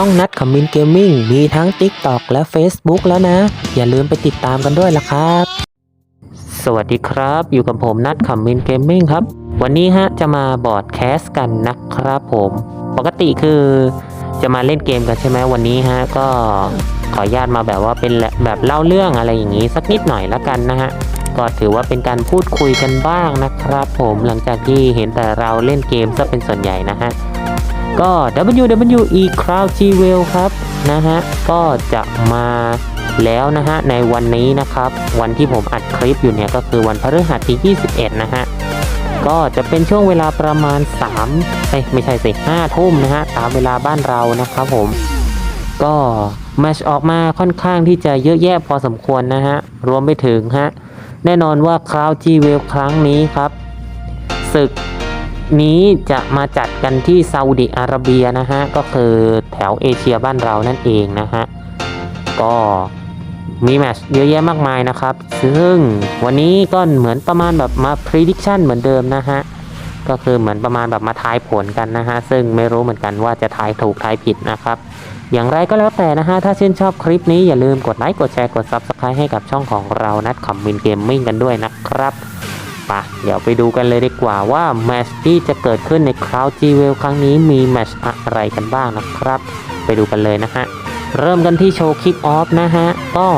ช่องนัดขมินเกมมิ่งมีทั้ง TikTok และ Facebook แล้วนะ อย่าลืมไปติดตามกันด้วยล่ะครับ สวัสดีครับ อยู่กับผมนัดขมินเกมมิ่งครับ วันนี้ฮะจะมาบอร์ดแคสกันนะครับผม ปกติคือจะมาเล่นเกมกันใช่ไหมวันนี้ฮะก็ขออนุญาตมาแบบว่าเป็นแบบเล่าเรื่องอะไรอย่างนี้สักนิดหน่อยละกันนะฮะก็ถือว่าเป็นการพูดคุยกันบ้างนะครับ ผมหลังจากที่เห็นแต่เราเล่นเกมซะเป็นส่วนใหญ่นะฮะ ก็ WWE Crown Jewel ครับนะฮะก็จะมาแล้วนะฮะในวันนี้นะครับ วันที่ผมอัดคลิปอยู่เนี่ยก็คือวันพฤหัสที่ 21 นะฮะก็จะเป็นช่วงเวลาประมาณ3เอ้ยไม่ใช่สิ5ทุ่มนะฮะตามเวลาบ้านเรานะครับผม ก็แมชออกมาค่อนข้างที่จะเยอะแยะพอสมควรนะฮะ รวมไปถึงฮะ แน่นอนว่าคราวจีเวลครั้งนี้ครับศึก นี้จะมาจัดกันที่ซาอุดิอาระเบียนะฮะ ก็คือแถวเอเชียบ้านเรานั่นเองนะฮะ ก็มีแมชเยอะแยะมากมายนะครับ ซึ่งวันนี้ก็เหมือนประมาณแบบมา prediction เหมือนเดิมนะฮะ ก็คือเหมือนประมาณแบบมาทายผลกันนะฮะ ซึ่งไม่รู้เหมือนกันว่าจะทายถูกทายผิดนะครับ อย่างไรก็แล้วแต่นะฮะ ถ้าชื่นชอบคลิปนี้อย่าลืมกดไลค์ กดแชร์ กด Subscribe ให้กับช่องของเรานัดคอมมินเกมมิ่งกันด้วยนะครับ ปะเดี๋ยวไปดูกันเลยดีกว่าว่าแมชที่จะเกิดขึ้นในคราวจีเวลครั้งนี้มีแมชอะไรกันบ้างนะครับ ไปดูกันเลยนะฮะ เริ่มกันที่โชว์คิกออฟนะฮะ ก็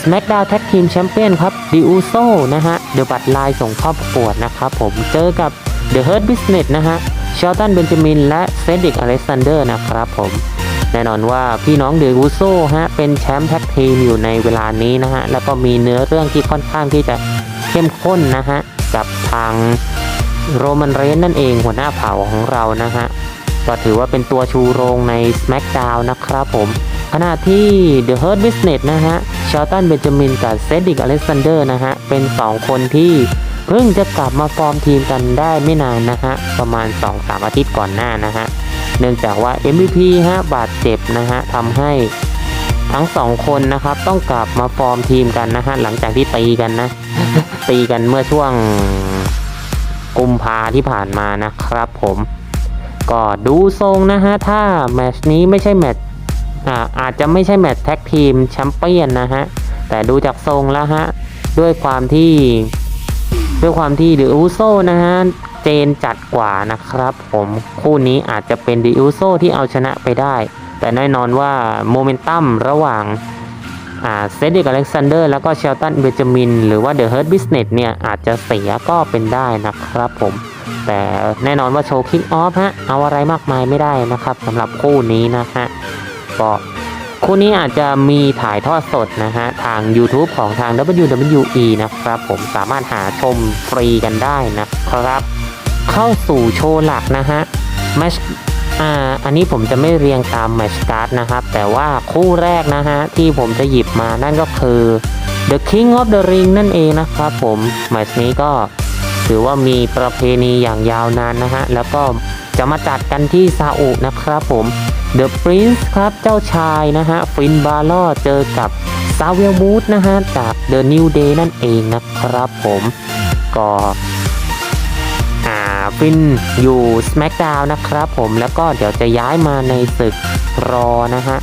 SmackDown Tag Team Champion ครับ The Uso นะฮะเดอะบัตไลน์ส่งเข้าประกวดนะครับผมเจอกับ The Hurt Business นะฮะเชลตันเบนจามินและเซดิกอเล็กซานเดอร์นะครับผมแน่นอนว่าพี่น้องเดอูโซฮะเป็นแชมป์แท็กทีมอยู่ในเวลานี้นะฮะแล้วก็มีเนื้อเรื่องที่ค่อนข้างที่จะ เข้มข้นนะฮะกับทางโรมันเรนนั่นเองหัวหน้าเผ่าของเรานะฮะก็ถือว่าเป็นตัวชูโรงใน SmackDown นะครับผมขณะที่ The Hurt Business นะฮะชาตันเบนจามินกับเซดริกอเล็กซานเดอร์นะฮะเป็น 2 คนที่เพิ่งจะกลับมาฟอร์มทีมกันได้ไม่นานนะฮะประมาณ 2-3 อาทิตย์ก่อนหน้านะฮะเนื่องจากว่า MVP ฮะบาดเจ็บนะฮะทำให้ ทั้งสองคนนะครับ ต้องกลับมาฟอร์มทีมกันนะฮะหลังจากที่ตีกันนะ ตีกันเมื่อช่วงกุมภาที่ผ่านมานะครับผมก็ดูทรงนะฮะ ถ้าแมตช์นี้ไม่ใช่แมตช์อ่าอาจจะไม่ใช่แมตช์แท็กทีมแชมเปี้ยนนะฮะ แต่ดูจากทรงแล้วฮะ ด้วยความที่ ด้วยความที่ดิอูโซนะฮะ เจนจัดกว่านะครับผมคู่นี้อาจจะเป็นดิอูโซที่เอาชนะไปได้ แต่แน่นอนว่าโมเมนตัมระหว่างเซดริกอเล็กซานเดอร์แล้วก็เชลตันเบจามิน หรือว่าเดอะเฮิร์ b บิสเนสเนี่ยอาจจะเสียก็เป็นได้นะครับผม แต่แน่นอนว่าโชว์คิกออฟฮะ เอาอะไรมากมายไม่ได้นะครับสำหรับคู่นี้นะฮะก็คู่นี้อาจจะมีถ่ายทอดสดนะฮะ ทาง YouTube ของทาง WWE นะครับผมสามารถหาชมฟรีกันได้นะครับ เข้าสู่โชว์หลักนะฮะแมช อ่าอันนี้ผมจะไม่เรียงตามแมชการ์ดนะครับ แต่ว่าคู่แรกนะฮะที่ผมจะหยิบมานั่นก็คือ The King of the Ring นั่นเองนะครับผมแมชนี้ก็ถือว่ามีประเพณีอย่างยาวนานนะฮะ แล้วก็จะมาจัดกันที่ซาอุนะครับผม The Prince ครับเจ้าชายนะฮะ ฟินบาลอเจอกับซาเวลมูดนะฮะ จาก The New Day นั่นเองนะครับผม ก็ ฟินอยู่ SmackDown นะครับผมแล้วก็เดี๋ยวจะย้ายมาในศึกรอนะฮะ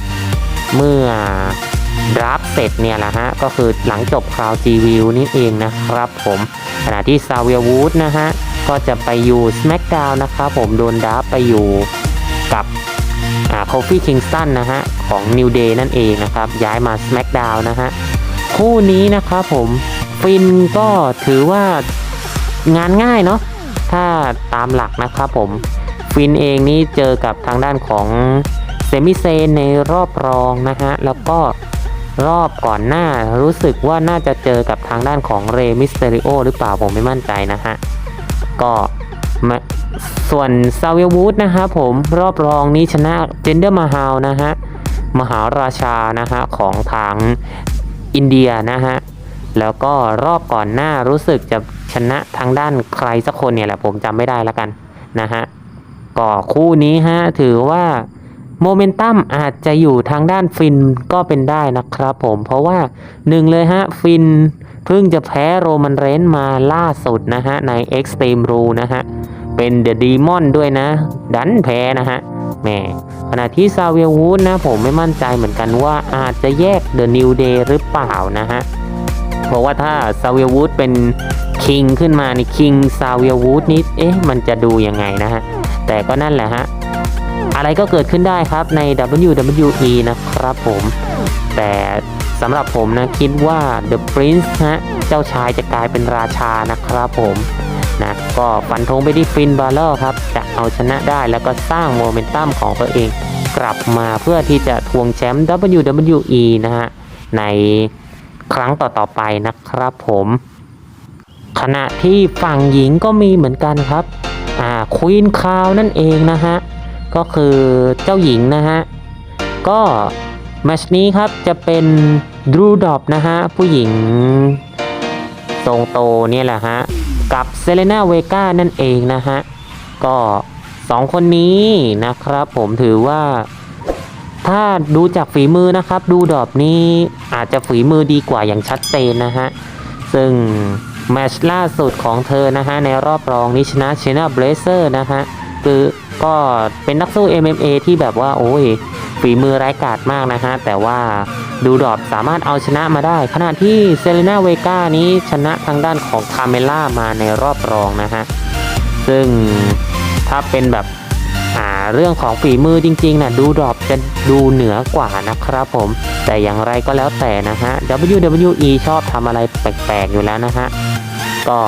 เมื่อดราฟเสร็จเนี่ยแหละฮะ ก็คือหลังจบคราวจีวิวนี่เองนะครับผมขณะที่ซาเวียวูดนะฮะ ก็จะไปอยู่ SmackDown นะครับผมโดนดราฟไปอยู่กับอ่าโคฟี่คิงสันนะฮะ ของ New Day นั่นเองนะครับ ย้ายมา SmackDown นะฮะ คู่นี้นะครับผมฟินก็ถือว่างานง่ายเนาะ ถ้าตามหลักนะครับผมฟินเองนี่เจอกับทางด้านของเซมิเซนในรอบรองนะฮะแล้วก็รอบก่อนหน้ารู้สึกว่าน่าจะเจอกับทางด้านของเรมิสเตริโอหรือเปล่าผมไม่มั่นใจนะฮะก็ส่วนซาเวลวูดนะครับผมรอบรองนี้ชนะเจนเดอร์มาฮาวนะฮะมหาราชานะฮะของทางอินเดียนะฮะแล้วก็รอบก่อนหน้ารู้สึกจะ ชนะทางด้านใครสักคนเนี่ยแหละผมจำไม่ได้แล้วกันนะฮะก็คู่นี้ฮะถือว่าโมเมนตัมอาจจะอยู่ทางด้านฟินก็เป็นได้นะครับผมเพราะว่าหนึ่งเลยฮะฟินเพิ่งจะแพ้โรมันเรนซ์มาล่าสุดนะฮะใน Extreme Rule นะฮะเป็นเดอะดีมอนด้วยนะ ดันแพ้นะฮะแหมขณะที่ซาเวียวูดนะผมไม่มั่นใจเหมือนกันว่าอาจจะแยก The New Day หรือเปล่านะฮะ เพราะว่าถ้าซาเวียวูดเป็นคิงขึ้นมาในคิงซาเวียวูดนี้เอ๊ะมันจะดูยังไงนะฮะ แต่ก็นั่นแหละฮะ อะไรก็เกิดขึ้นได้ครับใน WWE นะครับผม แต่สำหรับผมนะคิดว่า The Prince ฮะ เจ้าชายจะกลายเป็นราชานะครับผมนะก็ฟันธงไปที่ฟินบาลเลอร์ครับ จะเอาชนะได้แล้วก็สร้างโมเมนตัมของตัวเอง กลับมาเพื่อที่จะทวงแชมป์ WWE นะฮะ ใน ครั้งต่อๆไปนะครับผมขณะที่ฝั่งหญิงก็มีเหมือนกันครับอ่าควีนคาวนั่นเองนะฮะ ก็คือเจ้าหญิงนะฮะ ก็แมชนี้ครับจะเป็นดรูดอปนะฮะ ผู้หญิงทรงโตเนี่ยแหละฮะ กับเซเลนาเวก้านั่นเองนะฮะ ก็สองคนนี้นะครับผมถือว่า ถ้าดูจากฝีมือนะครับ ดูดอบนี้อาจจะฝีมือดีกว่าอย่างชัดเจนนะฮะ ซึ่งแมชล่าสุดของเธอนะฮะ ในรอบรองนี้ชนะเชนาเบรเซอร์นะฮะ คือก็เป็นนักสู้ MMA ที่แบบว่า โอ้ย ฝีมือร้ายกาจมากนะฮะ แต่ว่าดูดอบสามารถเอาชนะมาได้ ขณะที่เซเลนาเวกานี้ชนะทางด้านของคาเมล่ามาในรอบรองนะฮะ ซึ่งถ้าเป็นแบบ เรื่องของฝีมือจริงๆนะดูดรอปจะดูเหนือกว่านะครับผม แต่อย่างไรก็แล้วแต่นะฮะ WWE ชอบทำอะไรแปลกๆอยู่แล้วนะฮะ ก็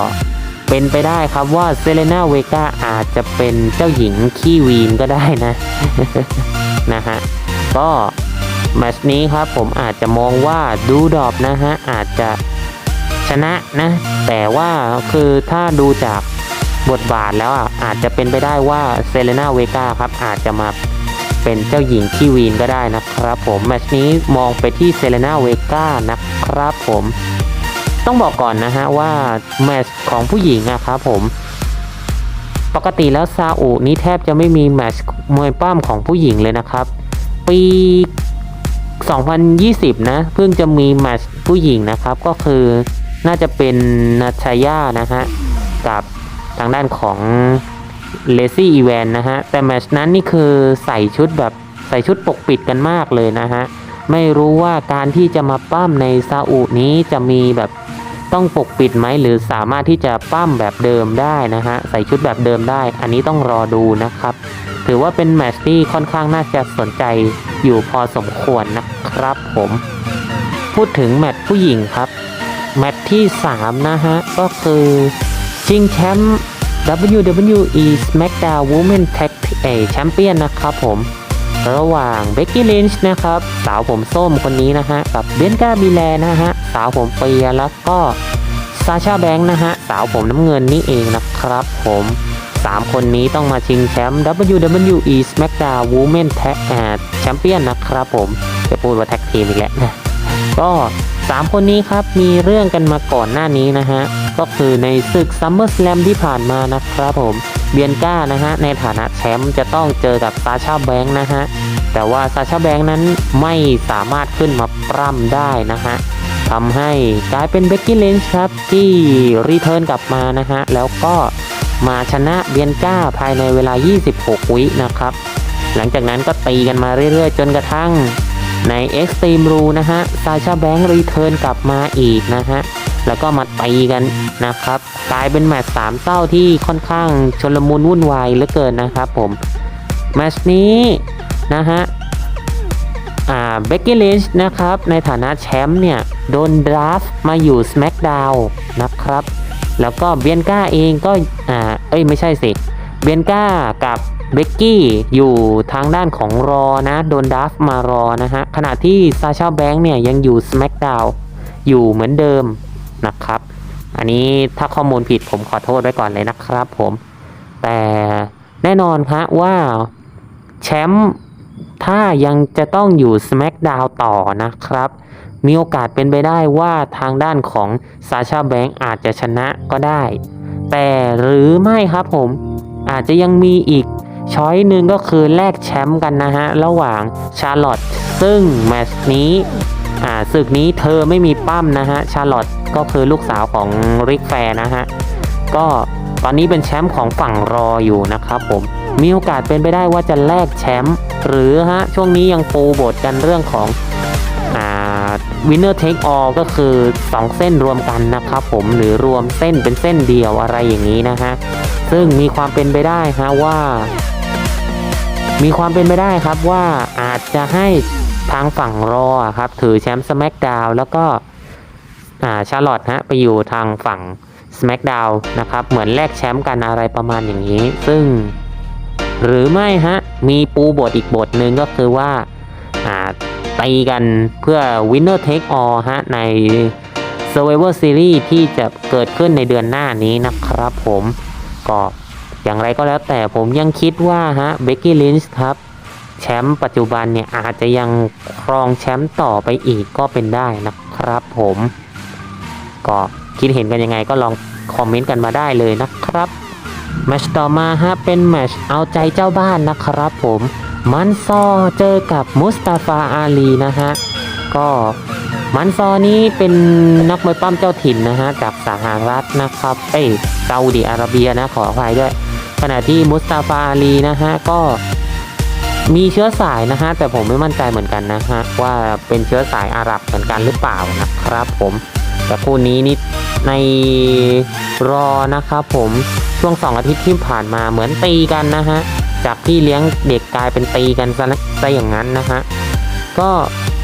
เป็นไปได้ครับว่าเซเลนาเวกาอาจจะเป็นเจ้าหญิงขี้วีนก็ได้นะ นะฮะ ก็แมชนี้ครับผมอาจจะมองว่าดูดรอปนะฮะ อาจจะชนะนะ แต่ว่าคือถ้าดูจาก บทบาทแล้วอะอาจจะเป็นไปได้ว่าเซเลนาเวกาครับอาจจะมาเป็นเจ้าหญิงคีวีนก็ได้นะครับผมแมตช์นี้มองไปที่เซเลนาเวกานะครับผมต้องบอกก่อนนะฮะว่าแมตช์ของผู้หญิงอะครับผมปกติแล้วซาอุนี้แทบจะไม่มีแมตช์มวยปั้มของผู้หญิงเลยนะครับ ปี 2020 นะ เพิ่งจะมีแมตช์ผู้หญิงนะครับ ก็คือน่าจะเป็นนาชายานะฮะกับ ทางด้านของเลซี่อีแวนนะฮะ แต่แมชนั้นนี่คือใส่ชุดแบบใส่ชุดปกปิดกันมากเลยนะฮะ ไม่รู้ว่าการที่จะมาปั้มในซาอุนี้จะมีแบบต้องปกปิดไหมหรือสามารถที่จะปั้มแบบเดิมได้นะฮะ ใส่ชุดแบบเดิมได้ อันนี้ต้องรอดูนะครับ ถือว่าเป็นแมชที่ค่อนข้างน่าจะสนใจอยู่พอสมควรนะครับผม พูดถึงแมตช์ผู้หญิงครับ แมตช์ที่ 3 นะฮะ ก็คือ ชิงแชมป์ WWE SmackDown Women Tag เอแชมเปี้ยนนะครับผม ระหว่างเบ c กี้ลินช์นะครับ สาวผมส้มคนนี้นะฮะ กับเบนกาบิแลนะฮะ สาวผมเปียแล้วก็ซาชาแบงค์นะฮะ สาวผมน้ำเงินนี่เองนะครับผม 3 คนนี้ต้องมาชิงแชมป์ WWE SmackDown Women Tag แชมเปี้ยนนะครับผม จะพูดว่าแท็กทีมอีกแล้วนะ ก็ 3 คนนี้ครับมีเรื่องกันมาก่อนหน้านี้นะฮะ ก็คือในศึก SummerSlam ที่ผ่านมานะครับผมเบียนก้านะฮะในฐานะแชมป์จะต้องเจอกับซาชาแบงค์นะฮะ แต่ว่าซาชาแบงค์นั้นไม่สามารถขึ้นมาปล้ำได้นะฮะทำให้กลายเป็นเบ c กี้เลนช์ครับที่รีเทิร์นกลับมานะฮะ แล้วก็มาชนะเบียนก้าภายในเวลา 26 วินะครับ หลังจากนั้นก็ตีกันมาเรื่อยๆ จนกระทั่ง ใน Extreme Rule นะฮะซาชาแบงค์รีเทิร์นกลับมาอีกนะฮะแล้วก็มาตีกันนะครับกลายเป็นแมตช์สามเศร้าที่ค่อนข้างชลมุนวุ่นวายเหลือเกินนะครับผมแมตช์นี้นะฮะอ่าเบ c กี้ลินช์นะครับในฐานะแชมป์เนี่ย โดนดราฟมาอยู่ SmackDown นะครับ แล้วก็เบียนก้าเองก็อ่าเอ้ยไม่ใช่สิเบียนก้ากับ เบกกี้อยู่ทางด้านของรอนะ โดนดัฟมารอนะฮะ ขณะที่ซาชาแบงค์เนี่ยยังอยู่ SmackDown อยู่เหมือนเดิมนะครับ อันนี้ถ้าข้อมูลผิดผมขอโทษไว้ก่อนเลยนะครับผม แต่แน่นอนฮะว่าแชมป์ถ้ายังจะต้องอยู่ SmackDown ต่อนะครับ มีโอกาสเป็นไปได้ว่าทางด้านของซาชาแบงค์อาจจะชนะก็ได้ แต่หรือไม่ครับผมอาจจะยังมีอีก ช้อยหนึ่งก็คือแลกแชมป์กันนะฮะ ระหว่างชาร์ลอตซึ่งแมตช์นี้อ่าศึกนี้เธอไม่มีปั้มนะฮะ ชาร์ลอตก็คือลูกสาวของริกแฟร์นะฮะ ก็ตอนนี้เป็นแชมป์ของฝั่งรออยู่นะครับผม มีโอกาสเป็นไปได้ว่าจะแลกแชมป์หรือฮะ ช่วงนี้ยังปูบทกันเรื่องของอ่า winner take all ก็คือ 2 เส้นรวมกันนะครับผมหรือรวมเส้นเป็นเส้นเดียวอะไรอย่างนี้นะฮะ ซึ่งมีความเป็นไปได้ฮะว่า มีความเป็นไปได้ครับว่าอาจจะให้ทางฝั่งรอครับถือแชมป์ SmackDown แล้วก็ชาร์ลอตฮะไปอยู่ทางฝั่ง SmackDown นะครับเหมือนแลกแชมป์กันอะไรประมาณอย่างนี้ ซึ่ง หรือไม่ฮะมีปูบทอีกบทหนึ่งก็คือว่าอ่าตีกันเพื่อ winner take all ฮะใน Survivor Series ที่จะเกิดขึ้นในเดือนหน้านี้นะครับผมก็ อย่างไรก็แล้วแต่ผมยังคิดว่าฮะเบกกี้ลินช์ครับแชมป์ปัจจุบันเนี่ยอาจจะยังครองแชมป์ต่อไปอีกก็เป็นได้นะครับผม ก็คิดเห็นกันยังไงก็ลองคอมเมนต์กันมาได้เลยนะครับแมชต่อมาฮะเป็นแมชเอาใจเจ้าบ้านนะครับผมมันซอเจอกับมุสตาฟาอาลีนะฮะก็มันซอนี้เป็นนักมวยปั้มเจ้าถิ่นนะฮะจากสหรัฐนะครับเอ้ยซาอุดิอาระเบียนะขออภัยด้วย ขณะที่มุสตาฟาลีนะฮะก็มีเชื้อสายนะฮะแต่ผมไม่มั่นใจเหมือนกันนะฮะว่าเป็นเชื้อสายอาหรับเหมือนกันหรือเปล่านะครับ ผมแต่คู่นี้นี่ในรอนะครับผมช่วงสองอาทิตย์ที่ผ่านมาเหมือนตีกันนะฮะจากพี่เลี้ยงเด็กกลายเป็นตีกันซะนะซะอย่างนั้นนะฮะก็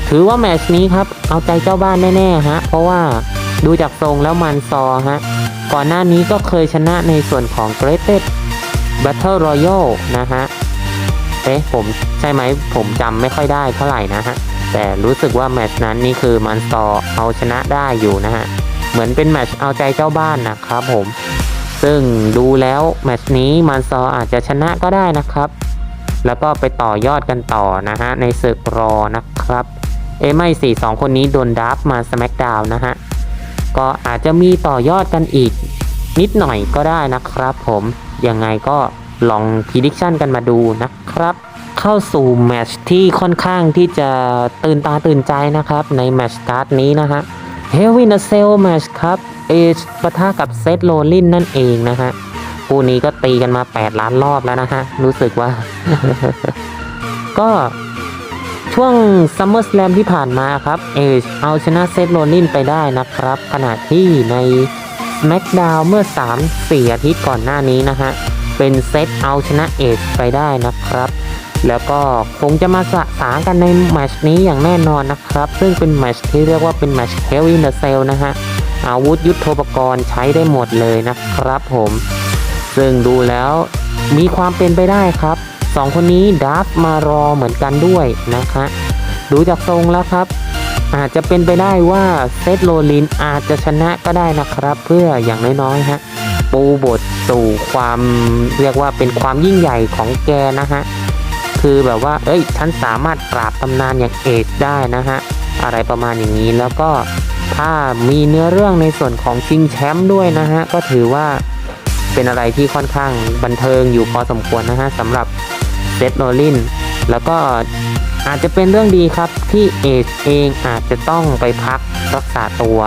ถือว่าแมตช์นี้ครับเอาใจเจ้าบ้านแน่ๆฮะเพราะว่าดูจากทรงแล้วมันซอฮะก่อนหน้านี้ก็เคยชนะในส่วนของ Greatest Battle Royale นะฮะ เอ๊ะผมใช่ไหมผมจำไม่ค่อยได้เท่าไหร่นะฮะ แต่รู้สึกว่าแมตช์นั้นนี่คือมันซอเอาชนะได้อยู่นะฮะ เหมือนเป็นแมตช์เอาใจเจ้าบ้านนะครับผม ซึ่งดูแล้วแมตช์นี้มันซออาจจะชนะก็ได้นะครับ แล้วก็ไปต่อยอดกันต่อนะฮะ ในศึกรอนะครับ เอไม่สี่สองคนนี้โดนดับมาส m ม c k d o w n นะฮะ ก็อาจจะมีต่อยอดกันอีก นิดหน่อยก็ได้นะครับผมยังไงก็ลองพิดิ c ชันกันมาดูนะครับ เข้าสู่แมชที่ค่อนข้างที่จะตื่นตาตื่นใจนะครับในแมชการ์ดนี้นะฮะ h e l l in a Cell Match ครับเอชปะทะกับเซธโรลินนั่นเองนะฮะคู่นี้ก็ตีกันมา 8 ล้านรอบแล้วนะฮะ รู้สึกว่า ก็ช่วง Summer Slam ที่ผ่านมาครับ เอชเอาชนะเซธโรลินไปได้นะครับ ขณะที่ใน SmackDown เมื่อ 3-4 อาทิตย์ก่อนหน้านี้นะฮะ เป็นเซตเอาชนะเอชไปได้นะครับ แล้วก็คงจะมาสะสางกันในแมช์นี้อย่างแน่นอนนะครับ ซึ่งเป็นแมช์ที่เรียกว่าเป็นแมตช์ Hell in a Cell นะฮะ อาวุธยุทโธปกรณ์ใช้ได้หมดเลยนะครับผม ซึ่งดูแล้วมีความเป็นไปได้ครับสองคนนี้ดับมารอเหมือนกันด้วยนะคะ ดูจากทรงแล้วครับ อาจจะเป็นไปได้ว่าเซธโรลินอาจจะชนะก็ได้นะครับ เพื่ออย่างน้อยๆฮะปูบทสู่ความเรียกว่าเป็นความยิ่งใหญ่ของแกนะฮะคือแบบว่า เอ้ย ฉันสามารถปราบตำนานอย่างเอชได้นะฮะ อะไรประมาณอย่างนี้ แล้วก็ถ้ามีเนื้อเรื่องในส่วนของชิงแชมป์ด้วยนะฮะ ก็ถือว่าเป็นอะไรที่ค่อนข้างบันเทิงอยู่พอสมควรนะฮะสำหรับเซธโรลิน แล้วก็ อาจจะเป็นเรื่องดีครับที่เอชเองอาจจะต้องไปพักรักษาตัว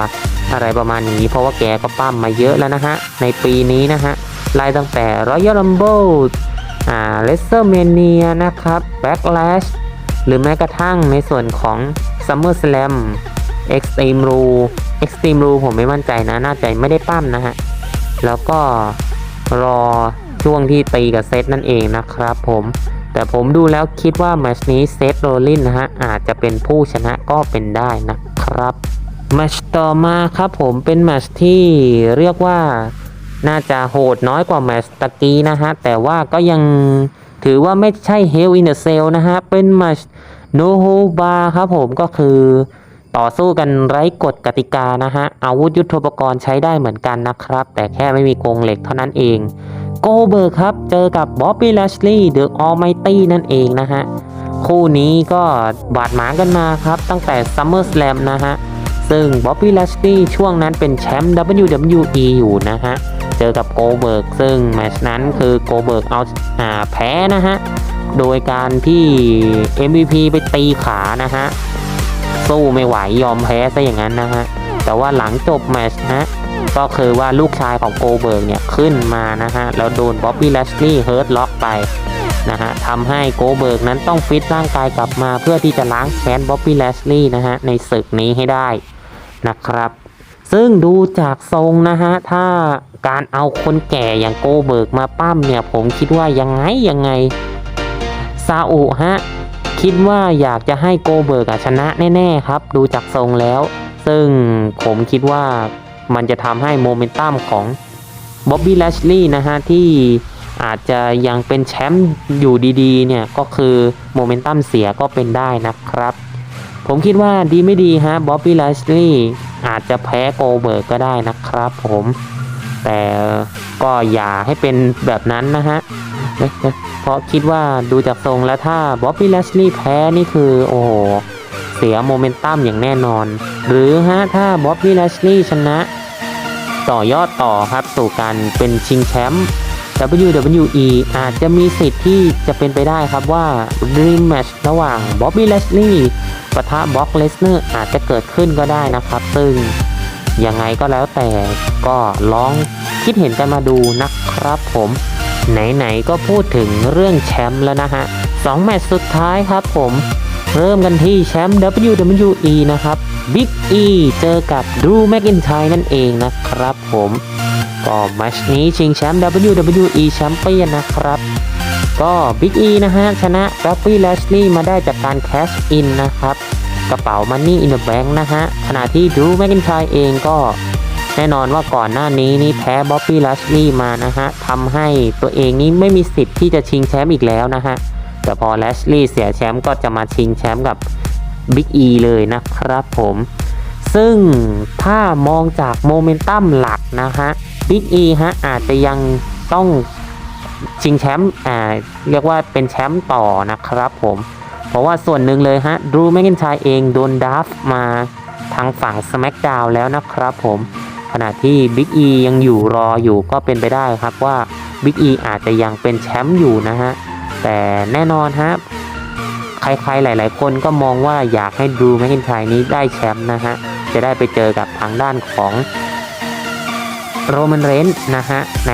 อะไรประมาณนี้ เพราะว่าแกก็ปั้มมาเยอะแล้วนะฮะ ในปีนี้นะฮะไล่ตั้งแต่ Royal Rumble อ่า WrestleMania นะครับ Backlash หรือแม้กระทั่งในส่วนของ SummerSlam Extreme Rule Extreme Rule ผมไม่มั่นใจนะ น่าจะไม่ได้ปั้มนะฮะ แล้วก็รอช่วงที่ตีกับเซตนั่นเองนะครับผม แต่ผมดูแล้วคิดว่าแมชนี้เซตโรลินนะฮะอาจจะเป็นผู้ชนะก็เป็นได้นะครับแมชต่อมาครับผมเป็นแมชที่เรียกว่าน่าจะโหดน้อยกว่าแมชตะกี้นะฮะ แต่ว่าก็ยังถือว่าไม่ใช่ Hell in a Cell นะฮะ เป็นแมช์ No Hold Bar ครับผมก็คือต่อสู้กันไร้กฎกติกานะฮะ อาวุธยุทโธปกรณ์ใช้ได้เหมือนกันนะครับ แต่แค่ไม่มีกรงเหล็กเท่านั้นเอง โกเบิร์กครับ เจอกับบ๊อบบี้ l ลชลีย์เดอะออ m ไมตี้นั่นเองนะฮะ คู่นี้ก็บาดหมางกันมาครับ ตั้งแต่ Summer Slam นะฮะ ซึ่งบ๊อบบี้ l ลชลีย์ช่วงนั้นเป็นแชมป์ WWE อยู่นะฮะ เจอกับโกเบิร์ก ซึ่งแมตช์นั้นคือโกเบิร์กเอาอ่าแพ้นะฮะ โดยการที่ MVP ไปตีขานะฮะ สู้ไม่ไหวยอมแพ้ซะอย่างนั้นนะฮะ แต่ว่าหลังจบแมตช์นะ ก็คือว่าลูกชายของโกเบิร์กเนี่ยขึ้นมานะฮะแล้วโดนบ๊อบบี้ l ลชลีย์เฮิร์ตล็อกไปนะฮะทำให้โกเบิร์กนั้นต้องฟิตร่างกายกลับมาเพื่อที่จะล้างแค้นบ๊อบบี้แลชลีย์นะฮะในศึกนี้ให้ได้นะครับ ซึ่งดูจากทรงนะฮะถ้าการเอาคนแก่อย่างโกเบิร์กมาปั้มเนี่ยผมคิดว่ายังไงยังไงซาอุฮะคิดว่าอยากจะให้โกเบิร์กชนะแน่ ๆ ครับ ดูจากทรงแล้ว ซึ่งผมคิดว่า มันจะทำให้โมเมนตัมของบ๊อบบี้แลชลีย์นะฮะที่อาจจะยังเป็นแชมป์อยู่ดีๆเนี่ยก็คือโมเมนตัมเสียก็เป็นได้นะครับ ผมคิดว่าดีไม่ดีฮะบ๊อบบี้แลชลีย์อาจจะแพ้โกเบิร์กก็ได้นะครับผมแต่ก็อย่าให้เป็นแบบนั้นนะฮะเพราะคิดว่าดูจากทรงแล้วถ้าบ๊อบบี้แลชลีย์แพ้นี่คือโอ้โห เสียโมเมนตัมอย่างแน่นอน หรือฮะถ้าบ๊อบบี้แลชลีย์ชนะ ต่อยอดต่อครับสู่การเป็นชิงแชมป์ WWE อาจจะมีสิทธิ์ที่จะเป็นไปได้ครับว่า Dream Match ระหว่างบ๊อบบี้แลชลีย์ปะทะบ็อกเลสเนอร์อาจจะเกิดขึ้นก็ได้นะครับ ซึ่งยังไงก็แล้วแต่ก็ลองคิดเห็นกันมาดูนะครับผมไหนๆก็พูดถึงเรื่องแชมป์แล้วนะฮะสองแมตช์สุดท้ายครับผม เริ่มกันที่แชมป์ WWE นะครับ Big E เจอกับ Drew McIntyre นั่นเองนะครับผมก็แมตช์นี้ชิงแชมป์ WWE แชมเปี้ยนนะครับ ก็ Big E นะฮะ ชนะ Bobby Lashley มาได้จากการแคชอินนะครับ กระเป๋า Money in the Bank นะฮะ ขณะที่ Drew McIntyre เองก็ แน่นอนว่าก่อนหน้านี้นี่แพ้ Bobby Lashley มานะฮะทำให้ตัวเองนี้ไม่มีสิทธิ์ที่จะชิงแชมป์อีกแล้วนะฮะ แต่พอ Lashley เสียแชมป์ก็จะมาชิงแชมป์กับ Big E เลยนะครับผม ซึ่งถ้ามองจากโมเมนตัมหลักนะฮะ Big E ฮะอาจจะยังต้องชิงแชมป์อ่าเรียกว่าเป็นแชมป์ต่อนะครับผม เพราะว่าส่วนหนึ่งเลยฮะดูแม c กินชายเองโดนดัฟมาทางฝั่ง SmackDown แล้วนะครับผมขณะที่ Big E ยังอยู่รออยู่ก็เป็นไปได้ครับว่า Big E อาจจะยังเป็นแชมป์อยู่นะฮะ แต่แน่นอนฮะใครๆหลาย ๆ คนก็มองว่าอยากให้ดูแม c กินชายนี้ได้แชมป์นะฮะ จะได้ไปเจอกับทางด้านของโรมันเรนนะฮะ ใน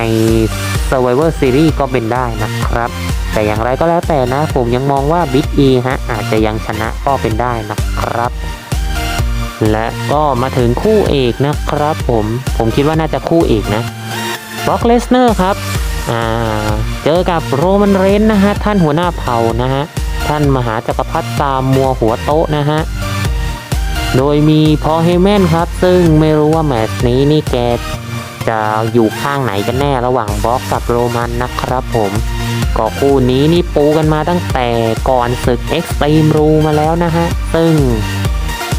Survivor Series ก็เป็นได้นะครับ แต่อย่างไรก็แล้วแต่นะ ผมยังมองว่า Big E ฮะ อาจจะยังชนะก็เป็นได้นะครับ และก็มาถึงคู่เอกนะครับผม ผมคิดว่าน่าจะคู่เอกนะบล็อกเลสเนอร์ครับ เจอกับโรมันเรนนะฮะท่านหัวหน้าเผ่านะฮะท่านมหาจักรพรรดิตามมัวหัวโต๊ะนะฮะโดยมีพอเฮเมนครับ ซึ่งไม่รู้ว่าแมตช์นี้นี่แกจะอยู่ข้างไหนกันแน่ระหว่างบล็อกกับโรมันนะครับผมก็คู่นี้นี่ปูกันมาตั้งแต่ก่อนศึก Extreme Rule มาแล้วนะฮะ ซึ่ง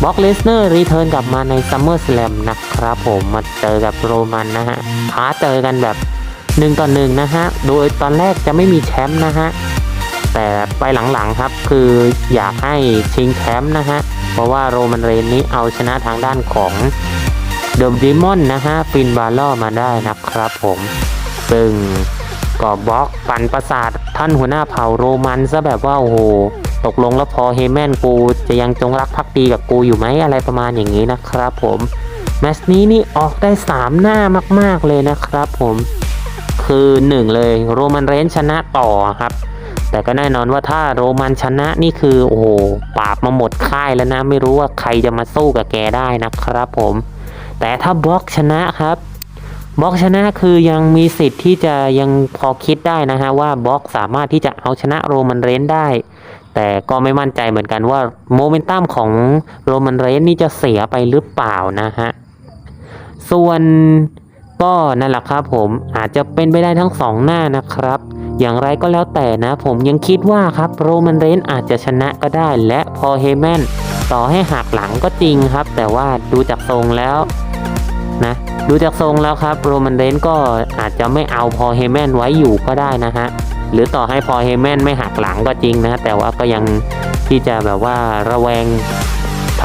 บล็อกเลสเนอร์รีเทิร์นกลับมาใน Summer Slam นะครับผมมาเจอกับโรมันนะฮะท้าเจอกันแบบ หนึ่งต่อหนึ่งนะฮะ โดยตอนแรกจะไม่มีแชมป์นะฮะ แต่ไปหลังๆครับคืออยากให้ชิงแชมป์นะฮะ เพราะว่าโรมันเรนนี้เอาชนะทางด้านของเดอะด m มอนนะฮะ ฟินบาลอมาได้นะครับผม ซึ่งก็บล็อกปั่นประสาทท่านหัวหน้าเผ่าโรมันซะแบบว่าโอ้โหตกลงแล้วพอเฮแมนกูจะยังจงรักภักดีกับกูอยู่ไหมอะไรประมาณอย่างนี้นะครับผมแมตช์นี้นี่ออกได้ 3 หน้ามาก ๆเลยนะครับผม คือหนึ่งเลยโรมันเรนชนะต่อครับ แต่ก็แน่นอนว่าถ้าโรมันชนะนี่คือโอ้โหปราบมาหมดค่ายแล้วนะ ไม่รู้ว่าใครจะมาสู้กับแกได้นะครับผม แต่ถ้าบล็อกชนะครับบล็อกชนะคือยังมีสิทธิ์ที่จะยังพอคิดได้นะฮะว่าบล็อกสามารถที่จะเอาชนะโรมันเรนได้ แต่ก็ไม่มั่นใจเหมือนกันว่าโมเมนตัมของโรมันเรนนี่จะเสียไปหรือเปล่านะฮะส่วน ก็นั่นแหละครับผมอาจจะเป็นไปได้ทั้งสองหน้านะครับ อย่างไรก็แล้วแต่นะ ผมยังคิดว่าครับโรมันเรนอาจจะชนะก็ได้ และพอเฮแมนต่อให้หักหลังก็จริงครับ แต่ว่าดูจากทรงแล้วนะดูจากทรงแล้วครับโรมันเรนก็อาจจะไม่เอาพอเฮแมนไว้อยู่ก็ได้นะฮะหรือต่อให้พอเฮแมนไม่หักหลังก็จริงนะแต่ว่าก็ยังที่จะแบบว่าระแวง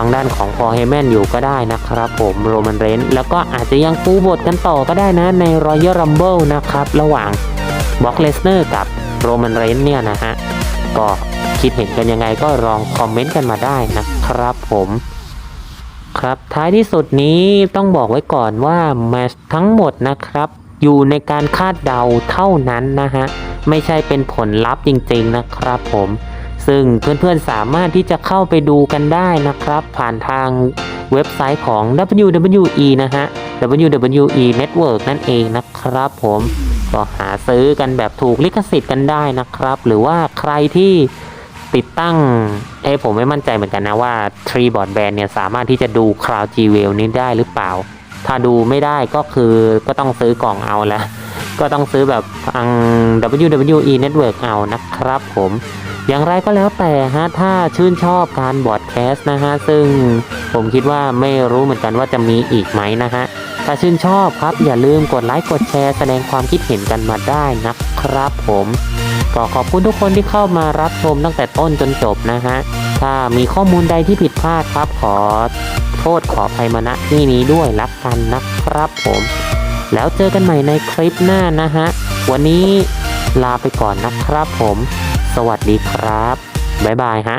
ทางด้านของพอเฮแมนอยู่ก็ได้นะครับผมโรมันเรนแล้วก็อาจจะยังปูบทกันต่อก็ได้นะใน Royal Rumble นะครับ ระหว่างบ็อกเลสเนอร์กับโรมันเรนเนี่ยนะฮะก็คิดเห็นกันยังไงก็ลองคอมเมนต์กันมาได้นะครับผมครับท้ายที่สุดนี้ต้องบอกไว้ก่อนว่าแมชทั้งหมดนะครับ อยู่ในการคาดเดาเท่านั้นนะฮะ ไม่ใช่เป็นผลลัพธ์จริงๆนะครับผม ซึ่งเพื่อนๆสามารถที่จะเข้าไปดูกันได้นะครับ ผ่านทางเว็บไซต์ของ WWE นะฮะ WWE Network นั่นเองนะครับผมก็หาซื้อกันแบบถูกลิขสิทธิ์กันได้นะครับ หรือว่าใครที่ติดตั้งเอ้ผมไม่มั่นใจเหมือนกันนะว่า Tree Board Band เนี่ยสามารถที่จะดู Cloud G w e นี้ได้หรือเปล่า ถ้าดูไม่ได้ก็คือก็ต้องซื้อกล่องเอาล้ว ก็ต้องซื้อแบบทาง WWE Network เอานะครับผมอย่างไรก็แล้วแต่ฮะถ้าชื่นชอบการบอร์ดแคสต์นะฮะซึ่งผมคิดว่าไม่รู้เหมือนกันว่าจะมีอีกไหมนะฮะถ้าชื่นชอบครับอย่าลืมกดไลค์กดแชร์แสดงความคิดเห็นกันมาได้นะครับผมก็ขอบคุณทุกคนที่เข้ามารับชมตั้งแต่ต้นจนจบนะฮะถ้ามีข้อมูลใดที่ผิดพลาดครับขอโทษขออภัยมาณที่นี้ด้วยละกันนะครับผม แล้วเจอกันใหม่ในคลิปหน้านะฮะ วันนี้ลาไปก่อนนะครับผม สวัสดีครับ บ๊ายบายฮะ